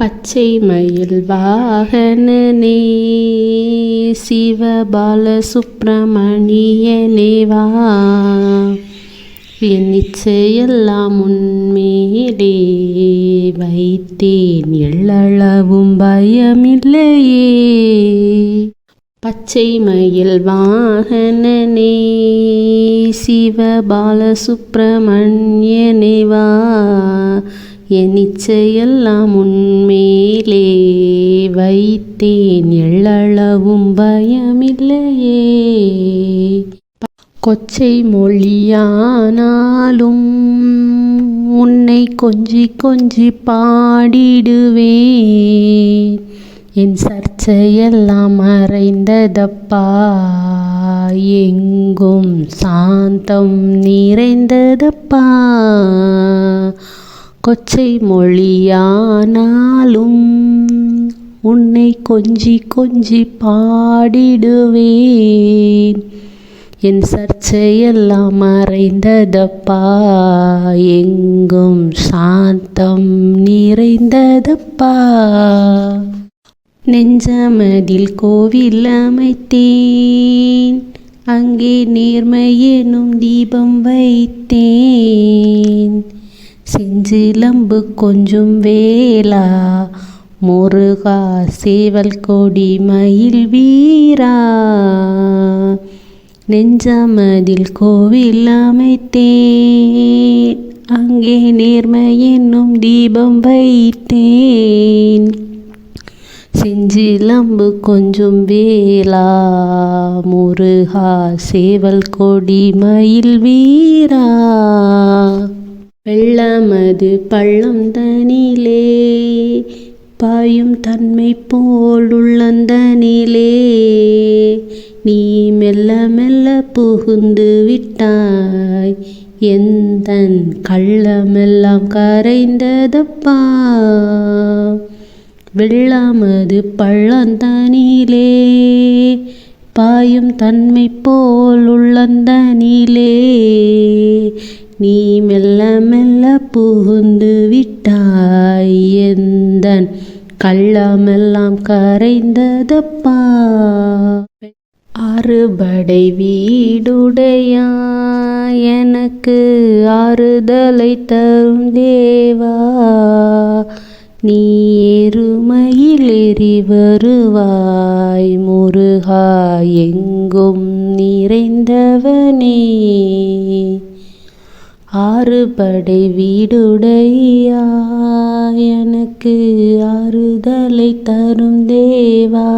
பச்சை மயில் வாகனனே சிவபால சுப்பிரமணியனே வா என் இச்சையெல்லாம் வைத்தேன் எள்ளளவும் பயமில்லையே. பச்சை மயில் வாகனனே சிவபால சுப்பிரமணியனே வா என் இச்சையெல்லாம் உன்மேலே வைத்தேன். எள்ளளவும் பயமில்லையே. கொச்சை மொழியானாலும் உன்னை கொஞ்சி கொஞ்சி பாடிடுவேன். என் சர்ச்சையெல்லாம் மறைந்ததப்பா. எங்கும் சாந்தம் நிறைந்ததப்பா. கொச்சை மொழியானாலும் உன்னை கொஞ்சி கொஞ்சி பாடிடுவேன். என் சர்ச்சையெல்லாம் மறைந்ததப்பா எங்கும் சாந்தம் நிறைந்ததப்பா. நெஞ்சமதில் கோவில் அமைத்தேன் அங்கே நேர்மை எனும் தீபம் வைத்தேன். செஞ்சிலம்பு கொஞ்சும் வேலா. முருகா சேவல் கொடி மயில் வீரா. நெஞ்சமதில் கோவில் அமைத்தேன். அங்கே நேர்மை என்னும் தீபம் வைத்தேன். செஞ்சிலம்பு கொஞ்சம் வேலா. முருகா சேவல் கொடி மயில் வீரா. வெள்ளமது பள்ளம் தனிலே பாயும் தன்மை போல் உள்ளந்தனிலே. நீ மெல்ல மெல்ல புகுந்து விட்டாய் எந்தன் கள்ளமெல்லாம் கரைந்ததப்பா? வெள்ளமது பள்ளந்தனிலே பாயும் தன்மை போல் உள்ளந்தனிலே. நீ மெல்ல மெல்ல புகுந்து விட்டாய் எந்தன் கள்ளமெல்லாம் கரைந்ததப்பா? அறுபடை வீடுடையா? எனக்கு ஆறுதலை தரும் தேவா? நீ எருமையில் எறி வருவாய். முருகா எங்கும் நிறைந்தவனே. ஆறு படை வீடுடையா எனக்கு ஆறுதலை தரும் தேவா.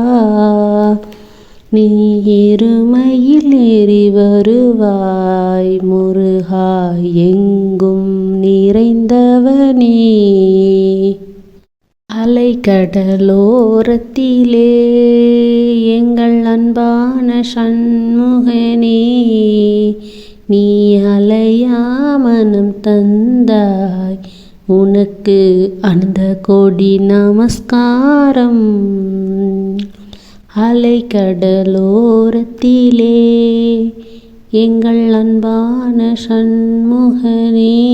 நீ இருமையில் ஏறி வருவாய் முருகா எங்கும் நிறைந்தவனே. அலைக்கடலோரத்திலே எங்கள் அன்பான சண்முகனே நீ அலையா தந்தாய். உனக்கு அந்த கொடி நமஸ்காரம். அலைக்கடலோரத்திலே எங்கள் அன்பான சண்முகனே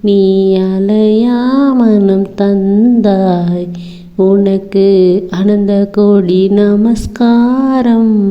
நீ அலையா மனம் தந்தாய். உனக்கு அனந்த கோடி நமஸ்காரம்.